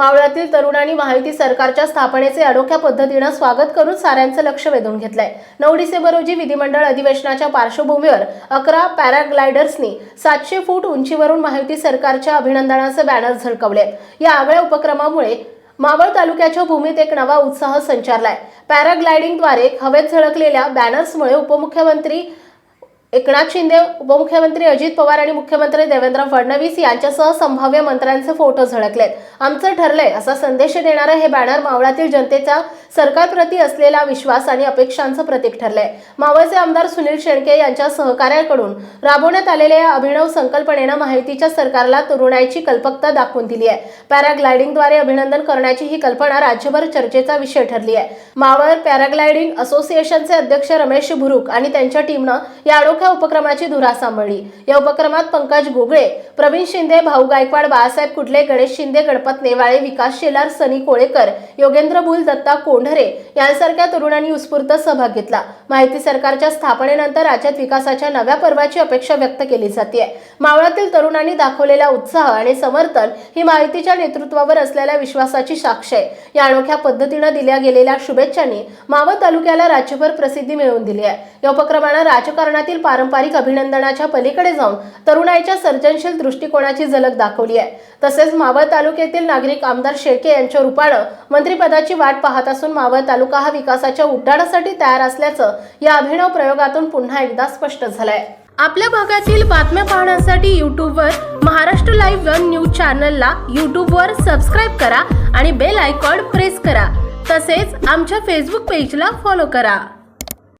मावळातील तरुणांनी महायुती सरकारच्या स्थापनेचे अनोख्या पद्धतीनं स्वागत करून साऱ्यांचं लक्ष वेधून घेतलंय. नऊ डिसेंबर रोजी विधिमंडळ अधिवेशनाच्या पार्श्वभूमीवर अकरा पॅराग्लायडर्सनी सातशे फूट उंचीवरून महायुती सरकारच्या अभिनंदनाचे बॅनर झळकवले या आगळ्या उपक्रमामुळे मावळ तालुक्याच्या भूमीत एक नवा उत्साह संचारलाय. पॅराग्लायडिंगद्वारे हवेत झळकलेल्या बॅनर्समुळे उपमुख्यमंत्री एकनाथ शिंदे उपमुख्यमंत्री अजित पवार आणि मुख्यमंत्री देवेंद्र फडणवीस यांच्यासह संभाव्य मंत्र्यांचे फोटो झळकलेत. आमचं ठरलंय असा संदेश देणारं हे बॅनर मावळातील जनतेचा सरकारप्रती असलेला विश्वास आणि अपेक्षांचं प्रतीक ठरलंय. मावळचे आमदार सुनील शेळके यांच्या सहकार्याकडून राबवण्यात आलेल्या या अभिनव संकल्पनेनं माहितीच्या सरकारला तरुणाईची कल्पकता दाखवून दिली आहे. पॅराग्लायडिंगद्वारे अभिनंदन करण्याची ही कल्पना राज्यभर चर्चेचा विषय ठरली आहे. मावळ पॅराग्लायडिंग असोसिएशनचे अध्यक्ष रमेश भुरुक आणि त्यांच्या टीमनं या सारख्या उपक्रमाची धुरा सांभाळली. या उपक्रमात पंकज गोगळे प्रवीण शिंदे भाऊ गायकवाड बाळासाहेब कुडले गणेश शिंदे गणपत नेवाळे विकास शेलार सनी कोळेकर योगेंद्र बुल दत्ता कोंढरे यांसारख्या तरुणांनी उत्स्फूर्त सहभाग घेतला. माहिती सरकारच्या स्थापनेनंतर राज्यात विकासाच्या नव्या पर्वाची अपेक्षा व्यक्त केली जाते मावळातील तरुणांनी दाखवलेला उत्साह आणि समर्थन ही माहितीच्या नेतृत्वावर असलेल्या विश्वासाची साक्ष आहे. या अनोख्या पद्धतीनं दिल्या गेलेल्या शुभेच्छांनी मावळ तालुक्याला राज्यभर प्रसिद्धी मिळवून दिली आहे. या उपक्रमानं राजकारणातील पारंपरिक अभिनंदनाच्या पलीकडे जाऊन तरुणाईच्या सर्जनशील दृष्टिकोनाची झलक दाखवली आहे. तसेच मावळ तालुक्यातील नागरिक आमदार शेळके यांच्या रूपानं मंत्रिपदाची वाट पाहत असून मावळ तालुका हा विकासाच्या उड्डाणासाठी तयार असल्याचं या अभिनव प्रयोगातून पुन्हा एकदा स्पष्ट झालंय. आपल्या भागातील बातम्या पाहण्यासाठी यूट्यूबवर महाराष्ट्र लाईव्ह वन न्यूज चॅनलला यूट्यूबवर सबस्क्राईब करा आणि बेल आयकॉन प्रेस करा. तसेच आमच्या फेसबुक पेजला फॉलो करा.